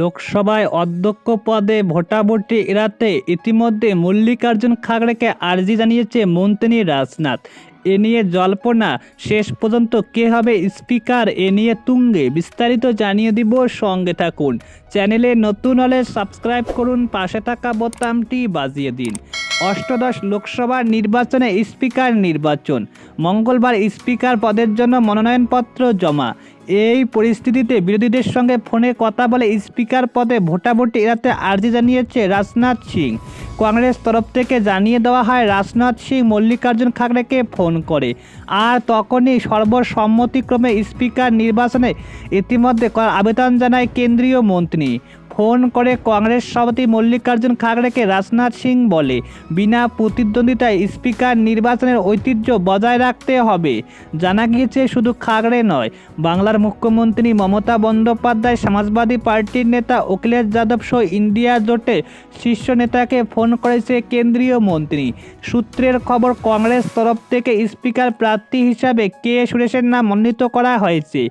লোকসভায় অধ্যক্ষ পদে ভোটাভুটি এড়াতে ইতিমধ্যে মল্লিকার্জুন খাগড়েকে আর্জি জানিয়েছে মন্ত্রী রাজনাথ। এ নিয়ে জল্পনা। শেষ পর্যন্ত কে হবে স্পিকার এ নিয়ে তুঙ্গে। বিস্তারিত জানিয়ে দিব সঙ্গে থাকুন। চ্যানেলে নতুন হলে সাবস্ক্রাইব করুন। পাশে থাকা বোতামটি বাজিয়ে দিন। অষ্টদশ লোকসভা নির্বাচনে স্পিকার নির্বাচন। মঙ্গলবার স্পিকার পদের জন্য মনোনয়নপত্র জমা। এই পরিস্থিতিতে বিরোধীদের সঙ্গে ফোনে কথা বলে স্পিকার পদে ভোটাভুটি এড়াতে আর্জি জানিয়েছে রাজনাথ সিং। কংগ্রেস তরফ থেকে জানিয়ে দেওয়া হয়, রাজনাথ সিং মল্লিকার্জুন খাগড়েকে ফোন করে। আর তখনই সর্বসম্মতিক্রমে স্পিকার নির্বাচনে ইতিমধ্যে আবেদন জানায় কেন্দ্রীয় মন্ত্রী। ফোন করে কংগ্রেস সভাপতি মল্লিকার্জুন খাগড়েকে রাজনাথ সিং বলে। বিনা প্রতিদ্বন্দ্বিতায় স্পিকার নির্বাচনের ঐতিহ্য বজায় রাখতে হবে। জানা গিয়েছে, শুধু খাগড়ে নয়, বাংলার মুখ্যমন্ত্রী মমতা বন্দ্যোপাধ্যায়, সমাজবাদী পার্টির নেতা অখিলেশ যাদব সহ ইন্ডিয়া জোটের শীর্ষ নেতাকে ফোন করেছে কেন্দ্রীয় মন্ত্রী। সূত্রের খবর, কংগ্রেস তরফ থেকে স্পিকার প্রার্থী হিসাবে কে সুরেশের নাম মনোনীত করা হয়েছে?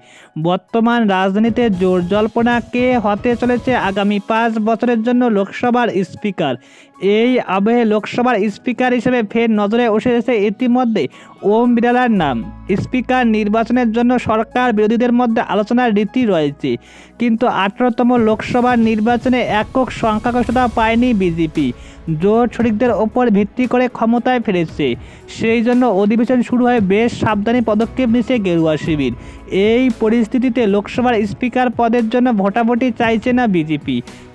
বর্তমান রাজনীতির জোর জল্পনা কে হতে চলেছে? আগামী পাঁচ বছরের জন্য লোকসভার স্পিকার। এই আবহে লোকসভার স্পিকার হিসেবে ফের নজরে এসেছে ইতিমধ্যে ওম বিড়ালার নাম। স্পিকার নির্বাচনের জন্য সরকার বিরোধীদের মধ্যে আলোচনার রীতি রয়েছে। কিন্তু আঠারোতম লোকসভার নির্বাচনে একক সংখ্যাগরিষ্ঠতা পায়নি বিজেপি। জোট শরিকদের ওপর ভিত্তি করে ক্ষমতায় ফিরেছে। সেই জন্য অধিবেশন শুরু হয়ে বেশ সাবধানী পদক্ষেপ নিচ্ছে গেরুয়া শিবির। এই পরিস্থিতিতে লোকসভার স্পিকার পদের জন্য ভোটাভুটি চাইছে না বিজেপি।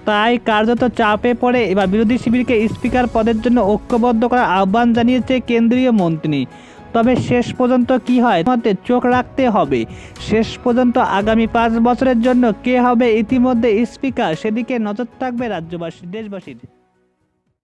তাই কার্যত চাপে পড়ে এবার বিরোধী শিবিরকে স্পিকার পদের জন্য ঐক্যবদ্ধ করার আহ্বান জানিয়েছে কেন্দ্রীয় মন্ত্রী। তবে শেষ পর্যন্ত কি হয় মধ্যে চোখ রাখতে হবে। শেষ পর্যন্ত আগামী পাঁচ বছরের জন্য কে হবে ইতিমধ্যে স্পিকার, সেদিকে নজর থাকবে রাজ্যবাসী, দেশবাসীর।